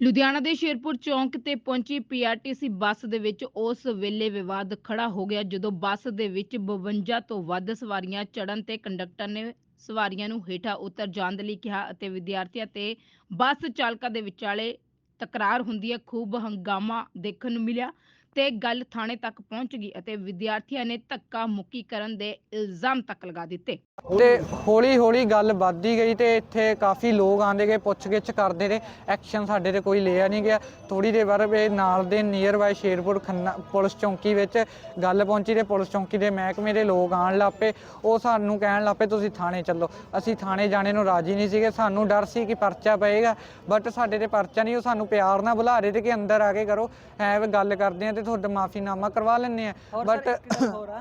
ਲੁਧਿਆਣਾ ਦੇ ਸ਼ੇਰਪੁਰ ਚੌਂਕ ਤੇ ਪਹੁੰਚੀ ਪੀਆਰਟੀਸੀ ਬੱਸ ਦੇ ਵਿੱਚ ਉਸ ਵੇਲੇ ਵਿਵਾਦ ਖੜਾ ਹੋ ਗਿਆ, ਜਦੋਂ ਬੱਸ ਦੇ ਵਿੱਚ 52 ਤੋਂ ਵੱਧ ਸਵਾਰੀਆਂ ਚੜਨ ਤੇ ਕੰਡਕਟਰ ਨੇ ਸਵਾਰੀਆਂ ਨੂੰ ਹੇਠਾਂ ਉਤਰ ਜਾਣ ਦੇ ਲਈ ਕਿਹਾ ਅਤੇ ਵਿਦਿਆਰਥੀਆਂ ਤੇ ਬੱਸ ਚਾਲਕਾਂ ਦੇ ਵਿਚਾਲੇ ਤਕਰਾਰ ਹੁੰਦੀ ਹੈ, ਖੂਬ ਹੰਗਾਮਾ ਦੇਖਣ ਨੂੰ ਮਿਲਿਆ। ਤੇ ਗੱਲ ਥਾਣੇ ਤੱਕ ਪਹੁੰਚ ਗਈ ਅਤੇ ਵਿਦਿਆਰਥੀਆਂ ਨੇ ਧੱਕਾ ਮੁੱਕੀ ਕਰਨ ਦੇ ਇਲਜ਼ਾਮ ਤੱਕ ਲਗਾ ਦਿੱਤੇ। ਤੇ ਹੌਲੀ ਹੌਲੀ ਗੱਲ ਵੱਧਦੀ ਗਈ ਤੇ ਇੱਥੇ ਕਾਫੀ ਲੋਕ ਆਂਦੇ ਗਏ, ਪੁੱਛਗਿੱਛ ਕਰਦੇ ਰਹੇ, ਐਕਸ਼ਨ ਸਾਡੇ ਤੇ ਕੋਈ ਲਿਆ ਨਹੀਂ ਗਿਆ। ਥੋੜੀ ਦੇਰ ਬਾਅਦ ਇਹ ਨਾਲ ਦੇ near by Sherpur Khanna police ਚੌਂਕੀ ਵਿੱਚ ਗੱਲ ਪਹੁੰਚੀ ਤੇ ਪੁਲਿਸ ਚੌਂਕੀ ਦੇ ਮਹਿਕਮੇ ਦੇ ਲੋਕ ਆਣ ਲੱਪੇ ਉਹ ਸਾਨੂੰ ਕਹਿਣ ਲੱਪੇ ਤੁਸੀਂ ਥਾਣੇ ਚੱਲੋ। ਅਸੀਂ ਥਾਣੇ ਜਾਣੇ ਨੂੰ ਰਾਜੀ ਨਹੀਂ ਸੀਗੇ। ਸਾਨੂੰ ਡਰ ਸੀ ਕਿ ਪਰਚਾ ਪਏਗਾ ਬਟ ਸਾਡੇ ਤੇ ਪਰਚਾ ਨਹੀਂ, ਉਹ ਸਾਨੂੰ ਪਿਆਰ ਨਾਲ ਬੁਲਾ ਰਹੇ ਤੇ ਕਿ ਅੰਦਰ ਆ ਕੇ ਕਰੋ। ਐ ਗੱਲ ਕਰਦੇ ਆ ਤੇ ਤੁਹਾਡਾ ਮਾਫੀਨਾਮਾ ਕਰਵਾ ਲੈਣੇ ਆ। ਬਟ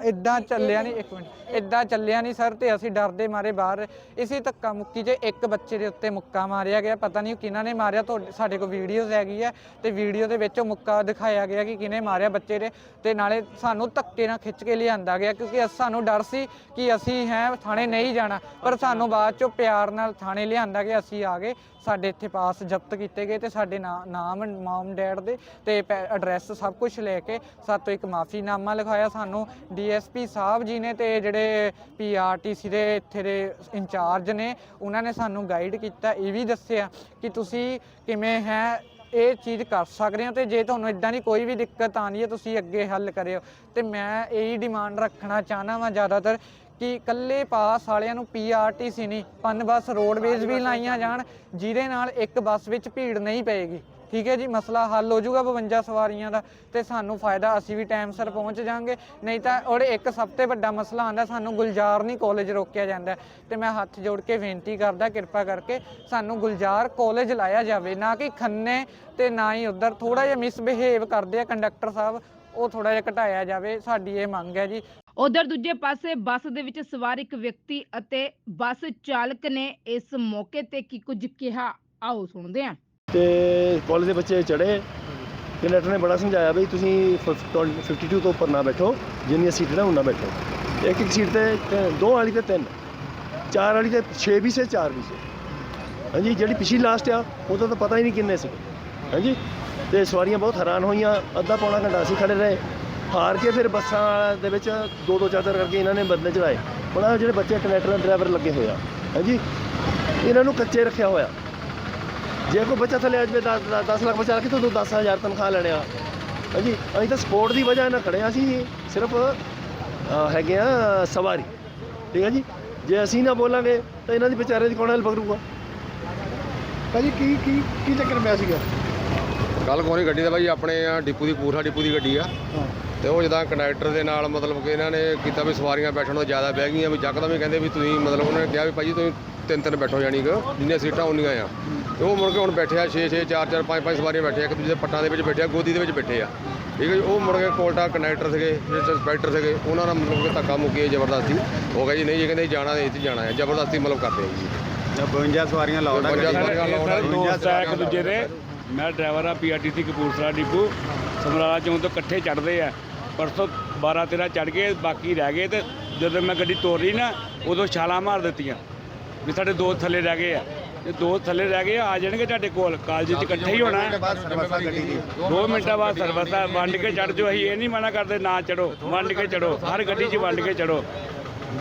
ਇਦਾਂ ਚੱਲਿਆ ਨਹੀਂ ਇੱਕ ਮਿੰਟ। ਇਦਾਂ ਚੱਲਿਆ ਨਹੀਂ ਸਰ ਤੇ ਅਸੀਂ ਡਰਦੇ ਮਾਰੇ ਬਾਹਰ। ਇਸੇ ਧੱਕਾ ਮੁੱਕੀ 'ਚ ਇੱਕ ਬੱਚੇ ਦੇ ਉੱਤੇ ਮੁੱਕਾ ਮਾਰਿਆ ਗਿਆ। ਪਤਾ ਨਹੀਂ ਕਿਹਨਾਂ ਨੇ ਮਾਰਿਆ। ਤੁਹਾਡੇ ਸਾਡੇ ਕੋਲ ਵੀਡੀਓਜ਼ ਹੈਗੀ ਆ ਤੇ ਵੀਡੀਓ ਦੇ ਵਿੱਚ ਉਹ ਮੁੱਕਾ ਦਿਖਾਇਆ ਗਿਆ ਕਿ ਕਿਹਨੇ ਮਾਰਿਆ ਬੱਚੇ ਦੇ। ਤੇ ਨਾਲੇ ਸਾਨੂੰ ਧੱਕੇ ਨਾਲ ਖਿੱਚ ਕੇ ਲਿਆਂਦਾ ਗਿਆ ਕਿਉਂਕਿ ਸਾਨੂੰ ਡਰ ਸੀ ਕਿ ਅਸੀਂ ਹੈ ਥਾਣੇ ਨਹੀਂ ਜਾਣਾ। ਪਰ ਸਾਨੂੰ ਬਾਅਦ ਚੋਂ ਪਿਆਰ ਨਾਲ ਥਾਣੇ ਲਿਆਂਦਾ ਗਿਆ। ਅਸੀਂ ਆ ਗਏ। ਸਾਡੇ ਇੱਥੇ ਪਾਸ ਜ਼ਬਤ ਕੀਤੇ ਗਏ ਤੇ ਸਾਡੇ ਨਾਮ ਮਮ ਡੈਡ ਦੇ ਤੇ ਐਡਰੈਸ ਸਭ ਕੁਝ ਲੈ ਕੇ ਸਾਤੋਂ ਇੱਕ ਮਾਫੀਨਾਮਾ ਲਿਖਾਇਆ। ਸਾਨੂੰ ਡੀਐਸਪੀ ਸਾਹਿਬ ਜੀ ਨੇ ਤੇ ਜਿਹੜੇ ਪੀਆਰਟੀਸੀ ਦੇ ਇੱਥੇ ਦੇ ਇੰਚਾਰਜ ਨੇ, ਉਹਨਾਂ ਨੇ ਸਾਨੂੰ ਗਾਈਡ ਕੀਤਾ। ਇਹ ਵੀ ਦੱਸਿਆ ਕਿ ਤੁਸੀਂ ਕਿਵੇਂ ਹੈ, ਇਹ ਚੀਜ਼ ਕਰ ਸਕਦੇ ਹੋ ਤੇ ਜੇ ਤੁਹਾਨੂੰ ਇਦਾਂ ਦੀ ਕੋਈ ਵੀ ਦਿੱਕਤ ਆਉਂਦੀ ਹੈ, ਤੁਸੀਂ ਅੱਗੇ ਹੱਲ ਕਰਿਓ। ਤੇ ਮੈਂ ਇਹੀ ਡਿਮਾਂਡ ਰੱਖਣਾ ਚਾਹਨਾ ਵਾਂ ਜ਼ਿਆਦਾਤਰ ਕਿ ਇਕੱਲੇ ਪਾਸ ਵਾਲਿਆਂ ਨੂੰ ਪੀਆਰਟੀਸੀ ਨਹੀਂ ਪਨ ਬੱਸ ਰੋਡਵੇਜ਼ ਵੀ ਲਾਈਆਂ ਜਾਣ, ਜਿਹਦੇ ਨਾਲ ਇੱਕ ਬੱਸ ਵਿੱਚ ਭੀੜ ਨਹੀਂ ਪਏਗੀ। ਠੀਕ ਹੈ ਜੀ, ਮਸਲਾ ਹੱਲ ਹੋ ਜਾਊਗਾ 52 ਸਵਾਰੀਆਂ ਦਾ ਤੇ ਸਾਨੂੰ ਫਾਇਦਾ, ਅਸੀਂ ਵੀ ਟਾਈਮ ਸਿਰ ਪਹੁੰਚ ਜਾਾਂਗੇ। ਨਹੀਂ ਤਾਂ ਔਰ ਇੱਕ ਸਭ ਤੋਂ ਵੱਡਾ ਮਸਲਾ ਆਂਦਾ ਸਾਨੂੰ ਗੁਲਜ਼ਾਰ ਨਹੀਂ ਕਾਲਜ ਰੋਕਿਆ ਜਾਂਦਾ। ਤੇ ਮੈਂ ਹੱਥ ਜੋੜ ਕੇ ਬੇਨਤੀ ਕਰਦਾ, ਕਿਰਪਾ ਕਰਕੇ ਸਾਨੂੰ ਗੁਲਜ਼ਾਰ ਕਾਲਜ ਲਾਇਆ ਜਾਵੇ, ਨਾ ਕਿ ਖੰਨੇ ਤੇ ਨਾ ਹੀ ਉਧਰ। ਥੋੜਾ ਜਿਹਾ ਮਿਸਬਿਹੇਵ ਕਰਦੇ ਆ ਕੰਡਕਟਰ ਸਾਹਿਬ, ਉਹ ਥੋੜਾ ਜਿਹਾ ਘਟਾਇਆ ਜਾਵੇ, ਸਾਡੀ ਇਹ ਮੰਗ ਹੈ ਜੀ। ਉਧਰ ਦੂਜੇ ਪਾਸੇ ਬੱਸ ਦੇ ਵਿੱਚ ਸਵਾਰ ਇੱਕ ਵਿਅਕਤੀ ਅਤੇ ਬੱਸ ਚਾਲਕ ਨੇ ਇਸ ਮੌਕੇ ਤੇ ਕੀ ਕੁਝ ਕਿਹਾ, ਆਓ ਸੁਣਦੇ ਹਾਂ। ਤੇ ਕਾਲਜ ਦੇ ਬੱਚੇ ਚੜੇ ਕੰਡਕਟਰ ਨੇ ਬੜਾ ਸਮਝਾਇਆ ਬਈ ਤੁਸੀਂ 52 ਤੋਂ ਉੱਪਰ ਨਾ ਬੈਠੋ, ਜਿੰਨੀਆਂ ਸੀਟਾਂ ਨੇ ਉਹਨਾਂ ਬੈਠੋ। ਇੱਕ ਇੱਕ ਸੀਟ ਤੇ ਤੇ, ਦੋ ਵਾਲੀ ਤੇ ਤਿੰਨ, ਚਾਰ ਵਾਲੀ ਤੇ 6 ਵੀ ਸੇ, ਚਾਰ ਵੀ ਸੇ। ਹਾਂਜੀ, ਜਿਹੜੀ ਪਿਛਲੀ ਲਾਸਟ ਆ ਉਹਦਾ ਤਾਂ ਪਤਾ ਹੀ ਨਹੀਂ ਕਿੰਨੇ ਸੀ। ਹਾਂਜੀ, ਤੇ ਸਵਾਰੀਆਂ ਬਹੁਤ ਹੈਰਾਨ ਹੋਈਆਂ, ਅੱਧਾ ਪੌਣਾ ਘੰਟਾ ਅਸੀਂ ਖੜੇ ਰਹੇ। ਹਾਰ ਕੇ ਫਿਰ ਬੱਸਾਂ ਦੇ ਵਿੱਚ ਦੋ ਦੋ ਚਾਦਰ ਕਰਕੇ ਇਹਨਾਂ ਨੇ ਬੰਦੇ ਚੜਾਏ ਉਹਨਾਂ ਜਿਹੜੇ ਬੱਚੇ ਕੰਡਕਟਰ ਡਰਾਈਵਰ ਲੱਗੇ ਹੋਏ ਆ। ਹਾਂਜੀ, ਇਹਨਾਂ ਨੂੰ ਕੱਚੇ ਰੱਖਿਆ ਹੋਇਆ। ਜੇ ਕੋਈ ਬੱਚਾ ਥੱਲੇ ਆ ਜਾਵੇ 10 ਲੱਖ ਬੱਚਾ ਰੱਖੇ ਤਾਂ 10000 ਤਨਖਾਹ ਲੈਣੇ ਆ। ਹਾਂਜੀ ਅਸੀਂ ਤਾਂ ਸਪੋਰਟ ਦੀ ਵਜ੍ਹਾ ਨਾਲ ਖੜੇ ਹਾਂ ਅਸੀਂ ਸਿਰਫ ਹੈਗੇ ਆ ਸਵਾਰੀ। ਠੀਕ ਹੈ ਜੀ? ਜੇ ਅਸੀਂ ਨਾ ਬੋਲਾਂਗੇ ਤਾਂ ਇਹਨਾਂ ਦੀ ਵਿਚਾਰੇ ਦੀ ਕੌਣ ਹੈਲਪ ਕਰੂਗਾ? ਭਾਜੀ ਕੀ ਕੀ ਕੀ ਚੱਕਰ ਪਿਆ ਸੀਗਾ? ਕੱਲ ਕੋਣੀ ਗੱਡੀ ਦਾ ਬਾਈ ਆਪਣੇ ਆ ਡਿਪੂ ਦੀ ਪੂਰਥਾ ਡਿਪੂ ਦੀ ਗੱਡੀ ਆ। ਤੇ ਉਹ ਜਦਾਂ ਕੰਡਕਟਰ ਦੇ ਨਾਲ ਮਤਲਬ ਕਿ ਇਹਨਾਂ ਨੇ ਕੀਤਾ ਵੀ ਸਵਾਰੀਆਂ ਬੈਠਣ ਤੋਂ ਜ਼ਿਆਦਾ ਬਹਿ ਗਈਆਂ ਵੀ ਜੱਕਦਮ ਹੀ ਕਹਿੰਦੇ ਵੀ ਤੁਸੀਂ ਮਤਲਬ ਉਹਨਾਂ ਨੇ ਕਿਹਾ ਵੀ ਭਾਜੀ ਤੁਸੀਂ ਤਿੰਨ ਤਿੰਨ ਬੈਠੋ ਜਾਣੀ ਕਿ ਜਿੰਨੀਆਂ ਸੀਟਾਂ ਉਨੀਆਂ ਆ। ਤੇ ਉਹ ਮੁੜ ਕੇ ਹੁਣ ਬੈਠੇ ਆ 6 6 4 4 5 5 ਸਵਾਰੀਆਂ ਬੈਠੇ ਆ ਇੱਕ ਦੂਜੇ ਦੇ ਪੱਟਾਂ ਦੇ ਵਿੱਚ ਬੈਠੇ ਆ ਗੋਦੀ ਦੇ ਵਿੱਚ ਬੈਠੇ ਆ। ਠੀਕ ਹੈ ਜੀ ਉਹ ਮੁੜ ਕੇ ਕੋਲਟਾ ਕੰਡਕਟਰ ਸੀਗੇ ਜਿਹੜੇ ਇੰਸਪੈਕਟਰ ਸੀਗੇ ਉਹਨਾਂ ਨਾਲ ਮਤਲਬ ਕਿ ਧੱਕਾ ਮੁੱਕੀ ਜ਼ਬਰਦਸਤੀ। ਹੋ ਗਿਆ ਜੀ ਨਹੀਂ ਇਹ ਕਹਿੰਦੇ ਜਾਣਾ ਨਹੀਂ ਇੱਥੇ ਜਾਣਾ ਹੈ। ਜ਼ਬਰਦਸਤੀ ਮਤਲਬ ਕਰਦੇ ਆ ਜੀ। 52 ਸਵਾਰੀਆਂ ਲਾਉਡ ਆ 52 ਗੱਡੀ ਸਵਾਰੀਆਂ ਲਾਉਡ ਆ। ਇੱਕ ਦੂਜੇ ਦੇ। ਮੈਂ ਡਰਾਈਵਰ ਆ ਪੀਆਰਟੀਸੀ ਕਪੂਰਥਲਾ ਡਿਪੂ। ਸਮਰਾਲਾ ਤੋਂ ਇਕੱਠੇ ਚੜਦੇ ਆ। ਪਰਸੋਂ 12 13 ਚੜ ਗਏ ਬਾਕੀ ਰਹਿ ਗਏ ਤੇ ਜਦੋਂ ਮੈਂ ਗੱਡੀ ਤੋਰੀ ਨਾ ਉਦੋਂ ਛਾਲਾਂ ਮਾਰ ਦਿੱਤੀਆਂ ਵੀ ਸਾਡੇ ਦੋ ਥੱਲੇ ਰਹਿ ਗਏ ਆ। ਤੇ ਦੋ ਥੱਲੇ ਰਹਿ ਗਏ ਆ ਜਾਣਗੇ ਤੁਹਾਡੇ ਕੋਲ। ਕਾਲਜ 'ਚ ਇਕੱਠੇ ਹੀ ਹੋਣਾ ਹੈ। ਬਾਅਦ ਸਰਵਿਸਾਂ ਗੱਡੀ ਦੀ। ਦੋ ਮਿੰਟਾਂ ਬਾਅਦ ਸਰਵਿਸ ਆ ਵੰਡ ਕੇ ਚੜ ਜਾਓ। ਅਸੀਂ ਇਹ ਨਹੀਂ ਮਨਾ ਕਰਦੇ ਨਾ ਚੜੋ ਵੰਡ ਕੇ ਚੜੋ ਹਰ ਗੱਡੀ 'ਚ ਵੰਡ ਕੇ ਚੜੋ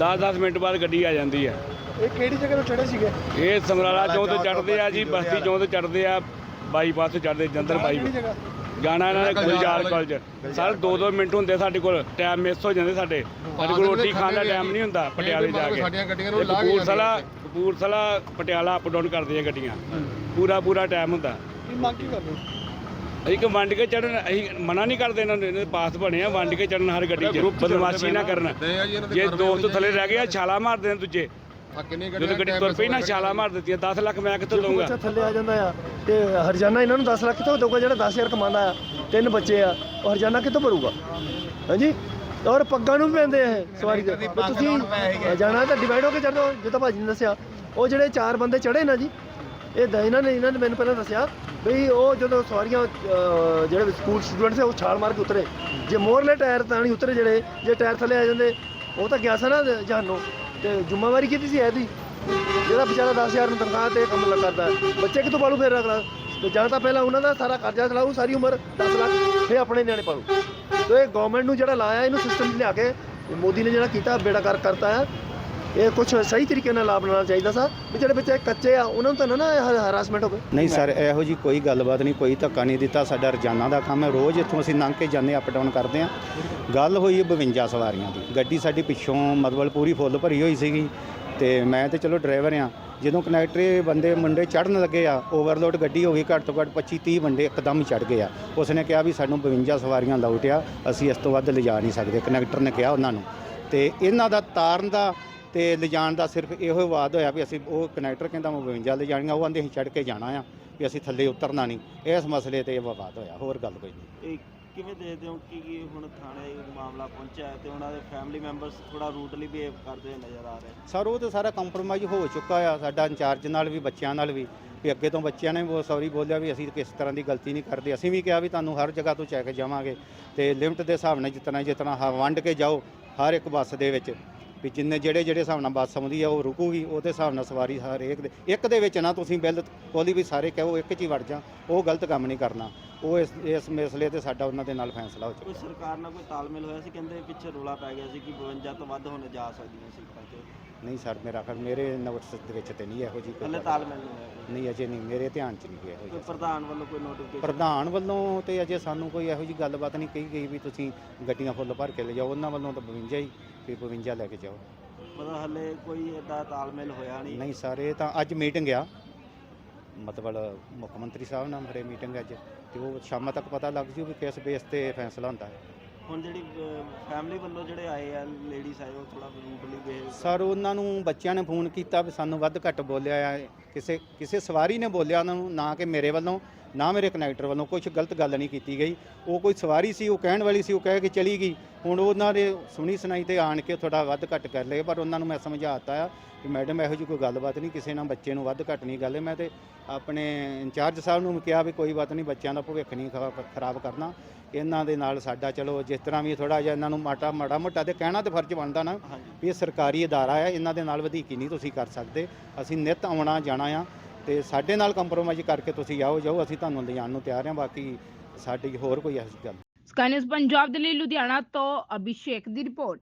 10-10 ਮਿੰਟ ਬਾਅਦ ਗੱਡੀ ਆ ਜਾਂਦੀ ਹੈ। ਇਹ ਕਿਹੜੀ ਜਗ੍ਹਾ ਤੋਂ ਚੜੇ ਸੀਗੇ? ਇਹ ਸਮਰਾਲਾ ਚੌਂਕ ਤੋਂ ਚੜਦੇ ਆ ਜੀ ਬਸਤੀ ਚੌਂਕ ਤੋਂ ਚੜਦੇ ਆ ਬਾਈਪਾਸ ਤੋਂ ਚੜਦੇ ਜੰਦਰ ਬਾਈ ਜਗ੍ਹਾ? ਜਾਣਾ ਇਹਨਾਂ ਨੇ ਗੁਲਜ਼ਾਰ ਕਾਲਜ ਸਰ 2-2 ਮਿੰਟ ਹੁੰਦੇ ਸਾਡੇ ਕੋਲ। ਟਾਈਮ ਮਿਸ ਹੋ ਜਾਂਦੇ ਸਾਡੇ। ਸਾਡੇ ਕੋਲ ਰੋਟੀ ਖਾਣ ਦਾ ਟਾਈਮ ਨਹੀਂ ਹੁੰਦਾ ਪਟਿਆਲੇ ਜਾ ਕੇ। ਸਾਡੀਆਂ ਗੱਡੀਆਂ ਨੂੰ ਲਾ ਕੇ ਕਪੂਰਥਲਾ ਕਪੂਰਥਲਾ ਪਟਿਆਲਾ ਅਪ ਡਾਊਨ ਕਰਦੀਆਂ ਗੱਡੀਆਂ। ਪੂਰਾ ਪੂਰਾ ਟਾਈਮ ਹੁੰਦਾ। ਕੀ ਮੰਗ ਕੀ ਕਰਦੇ? ਅਸੀਂ ਕਿ ਵੰਡ ਕੇ ਚੜਨ ਅਸੀਂ ਮਨਾ ਨਹੀਂ ਕਰਦੇ ਇਹਨਾਂ ਨੂੰ ਪਾਸ ਬਣੇ ਆ ਵੰਡ ਕੇ ਚੜਨ ਹਰ ਗੱਡੀ 'ਚ ਬਦਮਾਸ਼ੀ ਨਾ ਕਰਨ। ਜੀ ਦੇ ਤੋਂ ਥੱਲੇ ਰਹਿ ਗਏ ਆ ਛਾਲਾ ਮਾਰਦੇ ਨੇ ਦੂਜੇ। ਆ ਕਿੰਨੀ ਜਦੋਂ ਗੱਡੀ ਤੁਰ ਪਈ ਨਾ ਛਾਲਾ ਮਾਰ ਦਿੱਤੀਆਂ 10 ਲੱਖ ਮੈਂ ਕਿੱਥੋਂ ਦਊਂਗਾ? ਥੱਲੇ ਆ ਜਾਂਦਾ ਆ ਤੇ ਹਰਜਾਨਾ ਇਹਨਾਂ ਨੂੰ 10 ਲੱਖ ਕਿੱਥੋਂ ਦਊਗਾ ਜਿਹੜਾ 10000 ਕਮਾਉਂਦਾ ਆ ਤਿੰਨ ਬੱਚੇ ਆ ਉਹ ਹਰਜਾਨਾ ਕਿੱਥੋਂ ਭਰੂਗਾ? ਹਾਂਜੀ? ਔਰ ਪੱਗਾਂ ਨੂੰ ਵੀ ਪੈਂਦੇ ਆ ਇਹ ਸਵਾਰੀ ਦੇ। ਵੀ ਤੁਸੀਂ ਜਾਣਾ ਤਾਂ ਡਿਵਾਈਡ ਹੋ ਕੇ ਜਾਓ ਜਿੱਦਾਂ ਭਾਜੀ ਨੇ ਦੱਸਿਆ। ਉਹ ਜਿਹੜੇ ਚਾਰ ਬੰਦੇ ਚੜੇ ਨਾ ਜੀ ਇਹ ਦ- ਇਹਨਾਂ ਨੇ ਇਹਨਾਂ ਨੇ ਮੈਨੂੰ ਪਹਿਲਾਂ ਦੱਸਿਆ ਵੀ ਉਹ ਜਦੋਂ ਸਵਾਰੀਆਂ ਅਹ, ਜਿਹੜੇ ਸਕੂਲ ਸਟੂਡੈਂਟ ਸੀ ਉਹ ਛਾਲ ਮਾਰ ਕੇ ਉਤਰੇ। ਜੇ ਮੋਰਲੇ ਟਾਇਰ ਤਾਂ ਨਹੀਂ ਉਤਰੇ ਜਿਹੜੇ ਜੇ ਟਾਇਰ ਥੱਲੇ ਆ ਜਾਂਦੇ ਉਹ ਤਾਂ ਗਿਆ ਸੀ ਨਾ ਜਾਨੋਂ ਤੇ ਜ਼ਿੰਮੇਵਾਰੀ ਕਿਹਦੀ ਸੀ ਇਹਦੀ। ਜਿਹੜਾ ਵਿਚਾਰਾ 10000 ਨੂੰ ਤਨਖਾਹ ਤੇ ਕੰਮ ਲ- ਕਰਦਾ ਹੈ। ਬੱਚੇ ਕਿੱਥੋਂ ਪਾਲੂ ਫੇਰ ਅਗਲਾ? ਤੇ ਜਾਂ ਤਾਂ ਪਹਿਲਾਂ ਉਹਨਾਂ ਦਾ ਸਾਰਾ ਕਰਜ਼ਾ ਚਲਾਉ ਸਾਰੀ ਉਮਰ 10 ਲੱਖ ਫਿਰ ਆਪਣੇ ਨਿਆਣੇ ਪਾਲੂ। ਤੇ ਇਹ ਗਵਰਨਮੈਂਟ ਨੂੰ ਜਿਹੜਾ ਲਾਇਆ, ਇਹਨੂੰ ਸਿਸਟਮ ਲਿਆ ਕੇ ਮੋਦੀ ਨੇ ਜਿਹੜਾ ਕੀਤਾ, ਬੇੜਾ ਕਰ ਕਰਤਾ ਹੈ। ਇਹ ਕੁਝ ਸਹੀ ਤਰੀਕੇ ਨਾਲ ਲਾਭ ਲੈਣਾ ਚਾਹੀਦਾ ਸਰ ਵੀ ਜਿਹੜੇ ਬੱਚੇ ਕੱਚੇ ਆ, ਉਹਨਾਂ ਨੂੰ ਤਾਂ ਨਾ ਨਾ ਹਰਾਸਮੈਂਟ ਹੋਵੇ। ਨਹੀਂ ਸਰ, ਇਹੋ ਜੀ ਕੋਈ ਗੱਲਬਾਤ ਨਹੀਂ, ਕੋਈ ਧੱਕਾ ਨਹੀਂ ਦਿੱਤਾ। ਸਾਡਾ ਰੋਜ਼ਾਨਾ ਦਾ ਕੰਮ ਹੈ। ਰੋਜ਼ ਇੱਥੋਂ ਅਸੀਂ ਲੰਘ ਕੇ ਜਾਂਦੇ ਅਪ ਡਾਊਨ ਕਰਦੇ ਹਾਂ। ਗੱਲ ਹੋਈ ਹੈ 52 ਸਵਾਰੀਆਂ ਦੀ। ਗੱਡੀ ਸਾਡੀ ਪਿੱਛੋਂ ਮਤਲਬ ਪੂਰੀ ਫੁੱਲ ਭਰੀ ਹੋਈ ਸੀਗੀ। ਤੇ ਮੈਂ ਤੇ ਚਲੋ ਡਰਾਈਵਰ ਆ ਜਦੋਂ ਕਨੈਕਟਰ ਬੰਦੇ ਮੁੰਡੇ ਚੜਨ ਲੱਗੇ ਆ ਓਵਰਲੋਡ ਗੱਡੀ ਹੋ ਗਈ ਘੱਟ ਤੋਂ ਘੱਟ 25 30 ਬੰਦੇ ਇੱਕਦਮ ਹੀ ਚੜ ਗਏ ਆ। ਉਸਨੇ ਕਿਹਾ ਵੀ ਸਾਨੂੰ 52 ਸਵਾਰੀਆਂ ਲਾਊਟ ਆ ਅਸੀਂ ਇਸ ਤੋਂ ਵੱਧ ਲਿਜਾ ਨਹੀਂ ਸਕਦੇ, ਕਨੈਕਟਰ ਨੇ ਕਿਹਾ ਉਹਨਾਂ ਨੂੰ। ਤੇ ਇਹਨਾਂ ਦਾ ਤਾਰਨ ਦਾ ਤੇ ਲਿਜਾਣ ਦਾ ਸਿਰਫ ਇਹੋ ਹੀ ਵਾਦ ਹੋਇਆ ਵੀ ਅਸੀਂ ਉਹ ਕਨੈਕਟਰ ਕਹਿੰਦਾ ਮੈਂ 52 ਲਿਜਾਣੀਆਂ, ਉਹ ਆਂਦੇ ਅਸੀਂ ਚੜ ਕੇ ਜਾਣਾ ਆ, ਵੀ ਅਸੀਂ ਥੱਲੇ ਉਤਰਨਾ ਨਹੀਂ। ਇਸ ਮਸਲੇ ਤੇ ਇਹ ਵਿਵਾਦ ਹੋਇਆ, ਹੋਰ ਗੱਲ ਕੋਈ ਨਹੀਂ। ਕਿਵੇਂ ਦੇਖਦੇ ਹੋ ਕਿ ਕੀ ਹੁਣ ਥਾਣੇ ਮਾਮਲਾ ਪਹੁੰਚਿਆ ਹੈ ਤੇ ਉਹਨਾਂ ਦੇ ਫੈਮਿਲੀ ਮੈਂਬਰਸ ਥੋੜਾ ਰੂਟਲੀ ਬਿਹੇਵ ਕਰਦੇ ਹੋਏ ਨਜ਼ਰ ਆ ਰਹੇ ਸਰ, ਉਹ ਤਾਂ ਸਾਰਾ ਕੰਪਰੋਮਾਈਜ਼ ਹੋ ਚੁੱਕਾ ਆ, ਸਾਡਾ ਇੰਚਾਰਜ ਨਾਲ ਵੀ, ਬੱਚਿਆਂ ਨਾਲ ਵੀ ਵੀ ਅੱਗੇ ਤੋਂ ਬੱਚਿਆਂ ਨੇ ਬਹੁਤ ਸੌਰੀ ਬੋਲਿਆ ਵੀ ਅਸੀਂ ਕਿਸ ਤਰ੍ਹਾਂ ਦੀ ਗਲਤੀ ਨਹੀਂ ਕਰਦੇ, ਅਸੀਂ ਵੀ ਕਿਹਾ ਵੀ ਤੁਹਾਨੂੰ ਹਰ ਜਗ੍ਹਾ ਤੋਂ ਚੈੱਕ ਜਾਵਾਂਗੇ ਤੇ ਲਿਮਟ ਦੇ ਹਿਸਾਬ ਨਾਲ ਜਿਤਨਾ ਜਿਤਨਾ ਹ- ਵੰਡ ਕੇ ਜਾਓ ਹਰ ਇੱਕ ਬੱਸ ਦੇ ਵਿੱਚ। ਵੀ ਜਿੰਨੇ ਜਿਹੜੇ ਜਿਹੜੇ ਹਿਸਾਬ ਨਾਲ ਬੱਸ ਆਉਂਦੀ ਆ ਉਹ ਰੁਕੂਗੀ ਉਹਦੇ ਹਿਸਾਬ ਨਾਲ ਸਵਾਰੀ ਹਰੇਕ ਦੇ, ਇੱਕ ਦੇ ਵਿੱਚ ਨਾ ਤੁਸੀਂ ਬਿੱਲ ਕੋਲੀ ਵੀ ਸਾਰੇ ਕਹੋ ਇੱਕ 'ਚ ਹੀ ਵੜ ਜਾ, ਉਹ ਗਲਤ ਕੰਮ ਨਹੀਂ ਕਰਨਾ। ਉਹ ਇਸ ਇਸ ਮਸਲੇ ਤੇ ਸਾਡਾ ਉਹਨਾਂ ਦੇ ਨਾਲ ਫੈਸਲਾ ਹੋ ਕੋਈ ਸਰਕਾਰ ਨਾਲ ਕੋਈ ਤਾਲਮੇਲ ਹੋਇਆ ਸੀ? ਕਹਿੰਦੇ ਪਿੱਛੇ ਰੋਲਾ ਪੈ ਗਿਆ ਸੀ ਕਿ 52 ਤੋਂ ਵੱਧ ਹੁਣ ਜਾ ਸਕਦੀਆਂ ਸੀਟਾਂ 'ਚ ਨਹੀਂ ਸਰ ਮੇਰਾ ਖਿਆਲ ਮੇਰੇ ਨੋਟਿਸ ਦੇ ਵਿੱਚ ਤੇ ਨਹੀਂ ਇਹੋ ਜੀ ਕੋਈ ਹਲੇ ਗੱਲ। ਤਾਲਮੇਲ ਨਹੀਂ ਹੋਇਆ ਕੋਈ। ਨਹੀਂ ਅਜੇ ਨਹੀਂ ਮੇਰੇ ਧਿਆਨ 'ਚ ਨਹੀਂ ਇਹੋ ਕੋਈ ਪ੍ਰਧਾਨ ਵੱਲੋਂ ਕੋਈ ਨੋਟੀਫਿਕੇਸ਼ਨ ਪ੍ਰਧਾਨ ਵੱਲੋਂ ਤੇ ਅਜੇ ਸਾਨੂੰ ਕੋਈ ਇਹੋ ਜੀ ਗੱਲਬਾਤ ਨਹੀਂ ਕਹੀ ਗਈ ਵੀ ਤੁਸੀਂ ਗੱਡੀਆਂ ਫੁੱਲ ਭਰ ਕੇ ਲਿਜਾਓ ਉਹਨਾਂ ਵੱਲੋਂ ਤਾਂ 52 ਹੀ ਵੀ 52 ਲੈ ਕੇ ਜਾਓ। ਮਤਲਬ ਹਲੇ ਕੋਈ ਏਦਾਂ ਤਾਲਮੇਲ ਹੋਇਆ ਨਹੀਂ। ਨਹੀਂ ਸਾਰੇ ਤਾਂ ਅੱਜ ਮੀਟਿੰਗ ਆ। ਮਤਲਬ ਮੁੱਖ ਮੰਤਰੀ ਸਾਹਿਬ ਨਾਲ ਮੇਰੇ ਮੀਟਿੰਗ ਅੱਜ। ਤੇ ਉਹ ਸ਼ਾਮਾਂ ਤੱਕ ਪਤਾ ਲੱਗ ਜੂ ਵੀ ਕਿਸ ਬੇਸ ਤੇ ਫੈਸਲਾ ਹੁੰਦਾ ਹੈ। ਹੁਣ ਜਿਹੜੀ ਫੈਮਿਲੀ ਵੱਲੋਂ ਜਿਹੜੇ ਆਏ ਆ ਲੇਡੀਜ਼ ਆਏ, ਉਹ ਥੋੜਾ ਰੂਟਲੀ ਬਿਹੇਵ ਸਰ, ਉਹਨਾਂ ਨੂੰ ਬੱਚਿਆਂ ਨੇ ਫੋਨ ਕੀਤਾ ਵੀ ਸਾਨੂੰ ਵੱਧ ਘੱਟ ਬੋਲਿਆ ਆ। ਕਿਸੇ ਕਿਸੇ ਸਵਾਰੀ ਨੇ ਬੋਲਿਆ ਉਹਨਾਂ ਨੂੰ ਨਾ ਕਿ ਮੇਰੇ ਵੱਲੋਂ ਨਾ ਮੇਰੇ ਕਨੈਕਟਰ ਵੱਲੋਂ ਕੁਝ ਗਲਤ ਗੱਲ ਨਹੀਂ ਕੀਤੀ ਗਈ। ਉਹ ਕੋਈ ਸਵਾਰੀ ਸੀ ਉਹ ਕਹਿਣ ਵਾਲੀ ਸੀ ਉਹ ਕਹਿ ਕੇ ਚਲੀ ਗਈ। ਹੁਣ ਉਹਨਾਂ ਦੇ ਸੁਣੀ ਸੁਣਾਈ ਤੇ ਆਣ ਕੇ ਥੋੜਾ ਵੱਧ ਘੱਟ ਕਰ ਲਏ ਪਰ ਉਹਨਾਂ ਨੂੰ ਮੈਂ ਸਮਝਾਤਾ ਆ ਕਿ ਮੈਡਮ ਇਹੋ ਜਿਹੀ ਕੋਈ ਗੱਲਬਾਤ ਨਹੀਂ ਕਿਸੇ ਨਾਲ ਬੱਚੇ ਨੂੰ ਵੱਧ ਘੱਟ ਨਹੀਂ ਗੱਲ ਹੈ ਮੈਂ ਤੇ ਆਪਣੇ ਇੰਚਾਰਜ ਸਾਹਿਬ ਨੂੰ ਕਿਹਾ ਵੀ ਕੋਈ ਬਾਤ ਨਹੀਂ ਬੱਚਿਆਂ ਦਾ ਭਵਿੱਖ ਨਹੀਂ ਖਰਾ- ਖਰਾਬ ਕਰਨਾ। ਇਹਨਾਂ ਦੇ ਨਾਲ ਸਾਡਾ ਚਲੋ ਜਿਸ ਤਰ੍ਹਾਂ ਵੀ ਥੋੜਾ ਜਿਹਾ ਇਹਨਾਂ ਨੂੰ ਮਾਟਾ ਮਾੜਾ ਮੋਟਾ ਤੇ ਕਹਿਣਾ ਤੇ ਫਰਜ਼ ਬਣਦਾ ਨਾ ਵੀ ਇਹ ਸਰਕਾਰੀ ਅਦਾਰਾ ਹੈ ਇਹਨਾਂ ਦੇ ਨਾਲ ਵਧੀਕੀ ਨਹੀਂ ਤੁਸੀਂ ਕਰ ਸਕਦੇ। ਅਸੀਂ ਨਿਤ ਆਉਣਾ ਜਾਣਾ ਆ ਤੇ ਸਾਡੇ ਨਾਲ ਕੰਪਰੋਮਾਈਜ਼ ਕਰਕੇ ਤੁਸੀਂ ਆਓ, ਜਾਓ, ਅਸੀਂ ਤੁਹਾਨੂੰ ਲਿਜਾਣ ਨੂੰ ਤਿਆਰ ਹਾਂ ਬਾਕੀ ਸਾਡੀ ਹੋਰ ਕੋਈ ਐਸੀ ਗੱਲ ਸਕਾਈ ਨਿਊਜ਼ ਪੰਜਾਬ ਦੇ ਲਈ ਲੁਧਿਆਣਾ ਤੋਂ ਅਭਿਸ਼ੇਕ ਦੀ ਰਿਪੋਰਟ।